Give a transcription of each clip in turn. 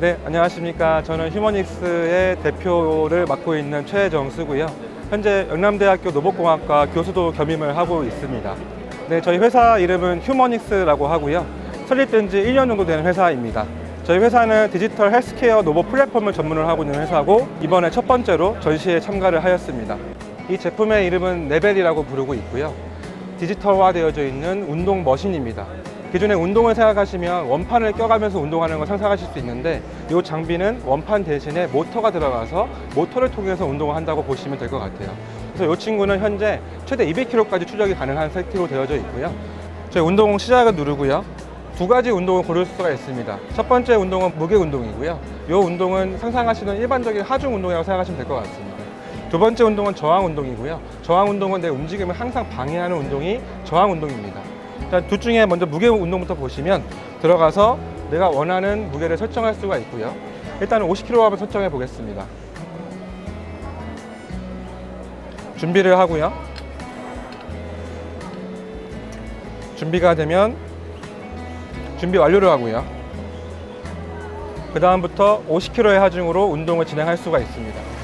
네, 안녕하십니까. 저는 휴머닉스의 대표를 맡고 있는 최정수고요. 현재 영남대학교 노복공학과 교수도 겸임을 하고 있습니다. 네, 저희 회사 이름은 휴머닉스라고 하고요. 설립된 지 1년 정도 되는 회사입니다. 저희 회사는 디지털 헬스케어 노보 플랫폼을 전문을 하고 있는 회사고 이번에 첫 번째로 전시에 참가를 하였습니다. 이 제품의 이름은 레벨이라고 부르고 있고요. 디지털화되어져 있는 운동 머신입니다. 기존에 운동을 생각하시면 원판을 껴가면서 운동하는 걸 상상하실 수 있는데 이 장비는 원판 대신에 모터가 들어가서 모터를 통해서 운동을 한다고 보시면 될 것 같아요. 그래서 이 친구는 현재 최대 200kg까지 추적이 가능한 세트로 되어져 있고요. 저희 운동 시작을 누르고요. 두 가지 운동을 고를 수가 있습니다. 첫 번째 운동은 무게 운동이고요. 이 운동은 상상하시는 일반적인 하중 운동이라고 생각하시면 될 것 같습니다. 두 번째 운동은 저항 운동이고요. 저항 운동은 내 움직임을 항상 방해하는 운동이 저항 운동입니다. 일단 둘 중에 먼저 무게 운동부터 보시면 들어가서 내가 원하는 무게를 설정할 수가 있고요. 일단은 50kg 한번 설정해 보겠습니다. 준비를 하고요. 준비가 되면 준비 완료를 하고요. 그 다음부터 50kg의 하중으로 운동을 진행할 수가 있습니다.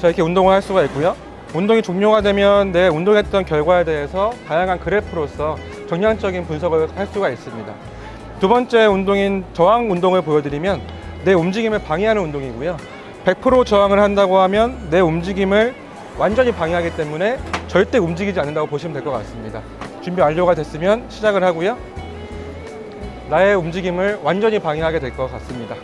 자 이렇게 운동을 할 수가 있고요. 운동이 종료가 되면 내 운동했던 결과에 대해서 다양한 그래프로서 정량적인 분석을 할 수가 있습니다. 두 번째 운동인 저항 운동을 보여드리면 내 움직임을 방해하는 운동이고요. 100% 저항을 한다고 하면 내 움직임을 완전히 방해하기 때문에 절대 움직이지 않는다고 보시면 될 것 같습니다. 준비 완료가 됐으면 시작을 하고요. 나의 움직임을 완전히 방해하게 될 것 같습니다.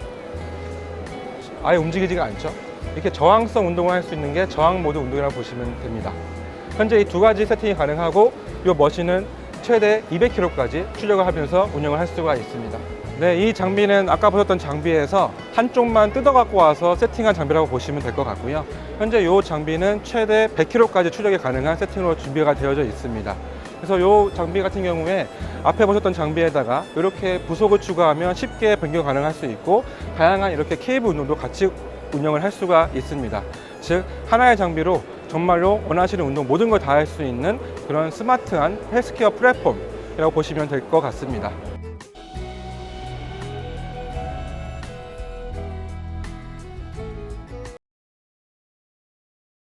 아예 움직이지가 않죠. 이렇게 저항성 운동을 할 수 있는 게 저항 모드 운동이라고 보시면 됩니다. 현재 이 두 가지 세팅이 가능하고 이 머신은 최대 200kg까지 출력을 하면서 운영을 할 수가 있습니다. 네, 이 장비는 아까 보셨던 장비에서 한쪽만 뜯어 갖고 와서 세팅한 장비라고 보시면 될 것 같고요. 현재 이 장비는 최대 100kg까지 출력이 가능한 세팅으로 준비가 되어져 있습니다. 그래서 이 장비 같은 경우에 앞에 보셨던 장비에다가 이렇게 부속을 추가하면 쉽게 변경 가능할 수 있고 다양한 이렇게 케이블 운동도 같이 운영을 할 수가 있습니다. 즉 하나의 장비로 정말로 원하시는 운동 모든 걸 다 할 수 있는 그런 스마트한 헬스케어 플랫폼이라고 보시면 될 것 같습니다.